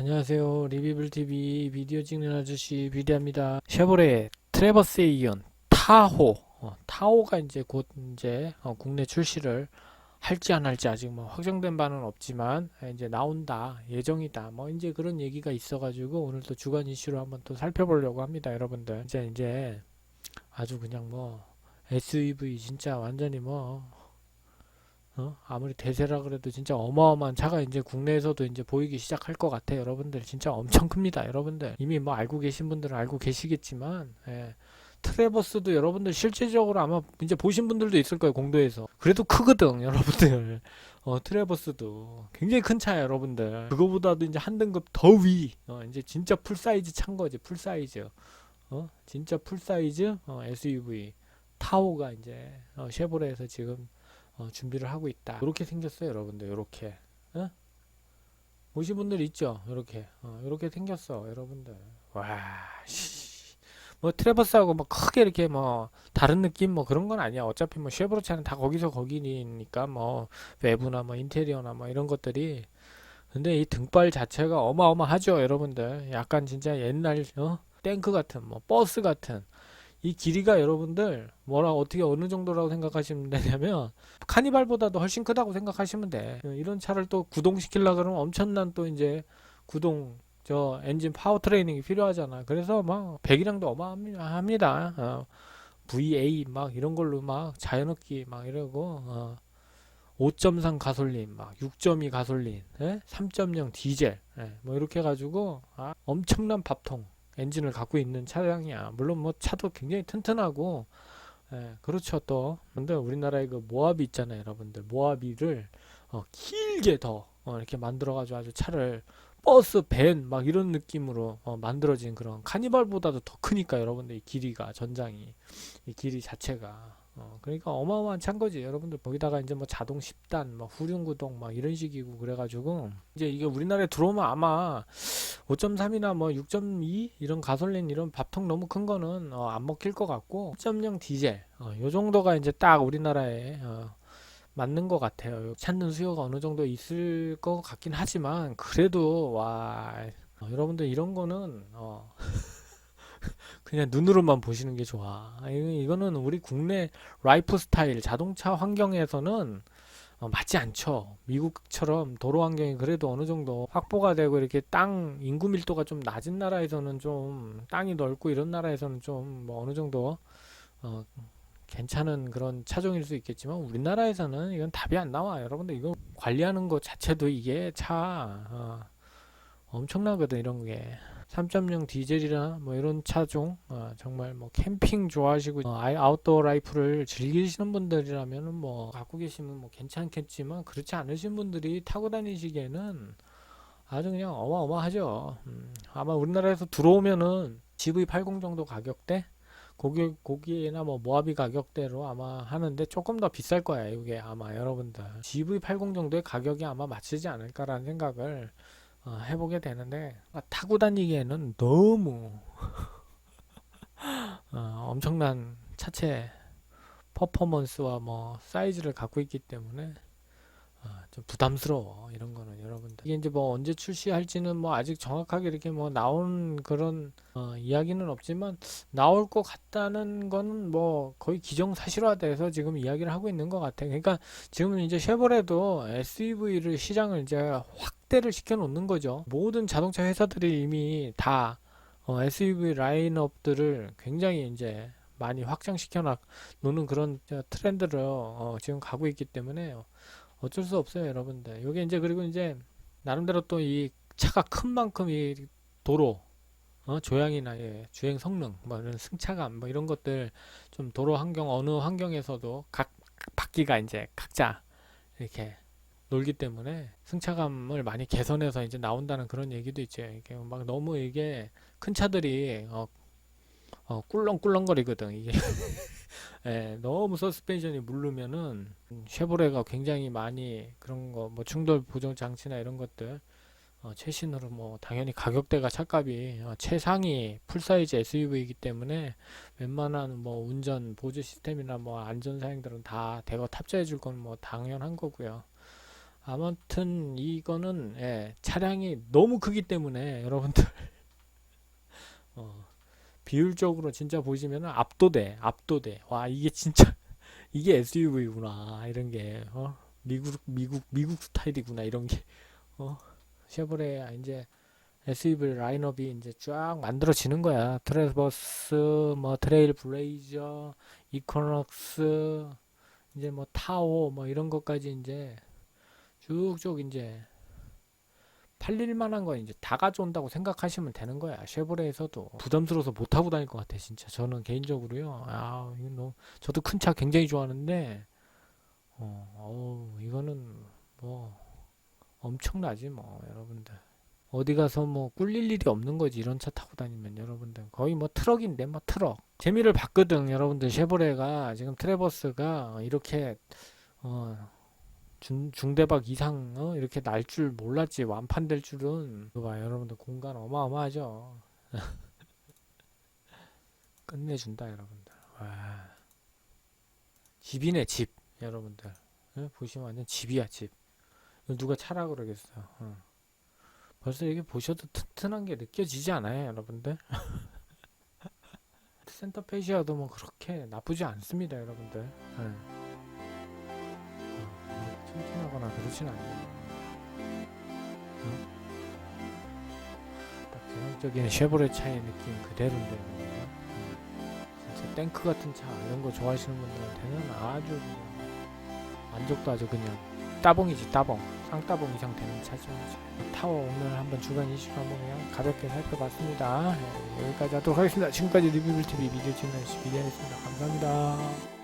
안녕하세요. 리비블TV 비디오 찍는 아저씨 비디입니다. 쉐보레 트레버스에 이은 타호, 어, 타호가 이제 곧 이제 어, 국내 출시를 할지 안 할지 아직 뭐 확정된 바는 없지만 아, 이제 나온다 예정이다 뭐 이제 그런 얘기가 있어가지고 오늘 또 주간 이슈로 한번 또 살펴보려고 합니다 여러분들 이제 이제 아주 그냥 뭐 SUV 진짜 완전히 뭐 어? 아무리 대세라 그래도 진짜 어마어마한 차가 이제 국내에서도 이제 보이기 시작할 것 같아요. 여러분들 진짜 엄청 큽니다. 여러분들 이미 뭐 알고 계신 분들은 알고 계시겠지만 예. 트레버스도 여러분들 실제적으로 아마 이제 보신 분들도 있을 거예요. 공도에서 그래도 크거든 여러분들. 어, 트레버스도 굉장히 큰 차야 여러분들. 그거보다도 이제 한 등급 더 위. 어, 이제 진짜 풀 사이즈 찬 거지 풀 사이즈. 어, 진짜 풀 사이즈 어, SUV 타오가 이제 어, 쉐보레에서 지금 어, 준비를 하고 있다. 이렇게 생겼어요, 여러분들. 이렇게. 어? 보신 분들 있죠? 이렇게. 어, 이렇게 생겼어, 여러분들. 와, 씨. 뭐 트레버스하고 뭐 크게 이렇게 뭐 다른 느낌 뭐 그런 건 아니야. 어차피 뭐 쉐보레 차는 다 거기서 거기니까 뭐 외부나 뭐 인테리어나 뭐 이런 것들이 근데 이 등발 자체가 어마어마하죠, 여러분들. 약간 진짜 옛날 어? 탱크 같은 뭐 버스 같은 이 길이가 여러분들 뭐라 어떻게 어느 정도라고 생각하시면 되냐면 카니발보다도 훨씬 크다고 생각하시면 돼. 어, 이런 차를 또 구동시키려 그러면 엄청난 또 이제 구동 저 엔진 파워 트레이닝이 필요하잖아. 그래서 막 배기량도 어마어마합니다. 어, VA 막 이런 걸로 막 자연흡기 막 이러고 어, 5.3 가솔린 막 6.2 가솔린 예? 3.0 디젤 예, 뭐 이렇게 해가지고 아, 엄청난 밥통 엔진을 갖고 있는 차량이야. 물론 뭐 차도 굉장히 튼튼하고 예, 그렇죠 또. 근데 우리나라에 그 모하비 있잖아요, 여러분들. 모하비를 어, 길게 더 어, 이렇게 만들어가지고 아주 차를 버스, 밴 막 이런 느낌으로 어, 만들어진 그런 카니발보다도 더 크니까 여러분들 이 길이가 전장이 이 길이 자체가 어, 그러니까 어마어마한 차인 거지 여러분들 거기다가 이제 뭐 자동 10단 막 후륜구동 막 이런 식이고 그래가지고 이제 이게 우리나라에 들어오면 아마 5.3이나 뭐 6.2 이런 가솔린 이런 밥통 너무 큰 거는 어, 안 먹힐 것 같고 1.0 디젤 어, 요 정도가 이제 딱 우리나라에 어, 맞는 것 같아요. 찾는 수요가 어느 정도 있을 것 같긴 하지만 그래도 와 어, 여러분들 이런 거는 어, 그냥 눈으로만 보시는 게 좋아. 아, 이- 이거는 우리 국내 라이프 스타일 자동차 환경에서는 어, 맞지 않죠. 미국처럼 도로 환경이 그래도 어느 정도 확보가 되고 이렇게 땅 인구 밀도가 좀 낮은 나라에서는 좀 땅이 넓고 이런 나라에서는 좀 뭐 어느 정도 어, 괜찮은 그런 차종일 수 있겠지만 우리나라에서는 이건 답이 안 나와. 여러분들 이거 관리하는 것 자체도 이게 차 어, 엄청나거든 이런 게. 3.0 디젤이나 뭐 이런 차종 어, 정말 뭐 캠핑 좋아하시고 어, 아웃도어 라이프를 즐기시는 분들이라면은 뭐 갖고 계시면 뭐 괜찮겠지만 그렇지 않으신 분들이 타고 다니시기에는 아주 그냥 어마어마하죠. 음, 아마 우리나라에서 들어오면은 GV80 정도 가격대 고기 고기나 뭐 모하비 가격대로 아마 하는데 조금 더 비쌀 거야 이게 아마 여러분들 GV80 정도의 가격이 아마 맞추지 않을까라는 생각을 어, 해보게 되는데 아, 타고 다니기에는 너무 어, 엄청난 차체 퍼포먼스와 뭐 사이즈를 갖고 있기 때문에 어, 좀 부담스러워 이런 거는 여러분들 이게 이제 뭐 언제 출시할지는 뭐 아직 정확하게 이렇게 뭐 나온 그런 어, 이야기는 없지만 나올 것 같다는 거는 뭐 거의 기정사실화돼서 지금 이야기를 하고 있는 것 같아. 그러니까 지금은 이제 쉐보레도 SUV를 시장을 이제 확 대를 시켜 놓는 거죠. 모든 자동차 회사들이 이미 다 어, SUV 라인업들을 굉장히 이제 많이 확장시켜 놓는 그런 저 트렌드를 어, 지금 가고 있기 때문에 어쩔 수 없어요, 여러분들. 요게 이제 그리고 이제 나름대로 또 이 차가 큰 만큼 이 도로 어, 조향이나 예, 주행 성능, 뭐 이런 승차감, 뭐 이런 것들 좀 도로 환경 어느 환경에서도 각 바퀴가 이제 각자 이렇게 놀기 때문에 승차감을 많이 개선해서 이제 나온다는 그런 얘기도 있죠. 이게 막 너무 이게 큰 차들이 어, 어 꿀렁꿀렁거리거든 이게. 예, 너무 서스펜션이 무르면은 음, 쉐보레가 굉장히 많이 그런 거 뭐 충돌 보정 장치나 이런 것들 어, 최신으로 뭐 당연히 가격대가 차값이 어, 최상위 풀사이즈 SUV이기 때문에 웬만한 뭐 운전 보조 시스템이나 뭐 안전 사양들은 다 대거 탑재해 줄 건 뭐 당연한 거고요. 아무튼 이거는 예, 차량이 너무 크기 때문에 여러분들 어, 비율적으로 진짜 보시면 압도돼 압도돼 와 이게 진짜 이게 SUV구나 이런 게 어? 미국 미국 미국 스타일이구나 이런 게 어? 쉐보레 이제 SUV 라인업이 이제 쫙 만들어지는 거야 트레버스 뭐 트레일 블레이저 이코넉스 이제 뭐 타오 뭐 이런 것까지 이제 쭉쭉 이제 팔릴 만한 거 이제 다 가져온다고 생각하시면 되는 거야. 쉐보레에서도 부담스러워서 못 타고 다닐 것 같아, 진짜. 저는 개인적으로요. 아, 이거 너무 저도 큰 차 굉장히 좋아하는데 어, 어우, 이거는 뭐 엄청나지 뭐, 여러분들. 어디 가서 뭐 꿀릴 일이 없는 거지 이런 차 타고 다니면 여러분들 거의 뭐 트럭인데 뭐 트럭 재미를 봤거든 여러분들 쉐보레가 지금 트레버스가 이렇게 어 중, 중대박 이상 어? 이렇게 날 줄 몰랐지. 완판될 줄은. 봐 여러분들 공간 어마어마하죠? 끝내준다 여러분들. 와. 집이네 집. 여러분들. 예? 보시면 완전 집이야 집. 누가 차라 그러겠어. 어. 벌써 여기 보셔도 튼튼한 게 느껴지지 않아요 여러분들? 센터 페시아도 뭐 그렇게 나쁘지 않습니다 여러분들. 예. 어, 그러진 않아요 어? 딱 전형적인 쉐보레 차의 느낌 그대로인데. 어. 진짜 탱크 같은 차 이런 거 좋아하시는 분들한테는 아주 그냥 만족도 아주 그냥 따봉이지 따봉 쌍따봉 이상 되는 차죠. 타워 오늘 한번 주간 이슈 한번 그냥 가볍게 살펴봤습니다 네, 여기까지 하도록 하겠습니다 지금까지 리뷰빌TV 미디어 진행시 비디오였습니다 감사합니다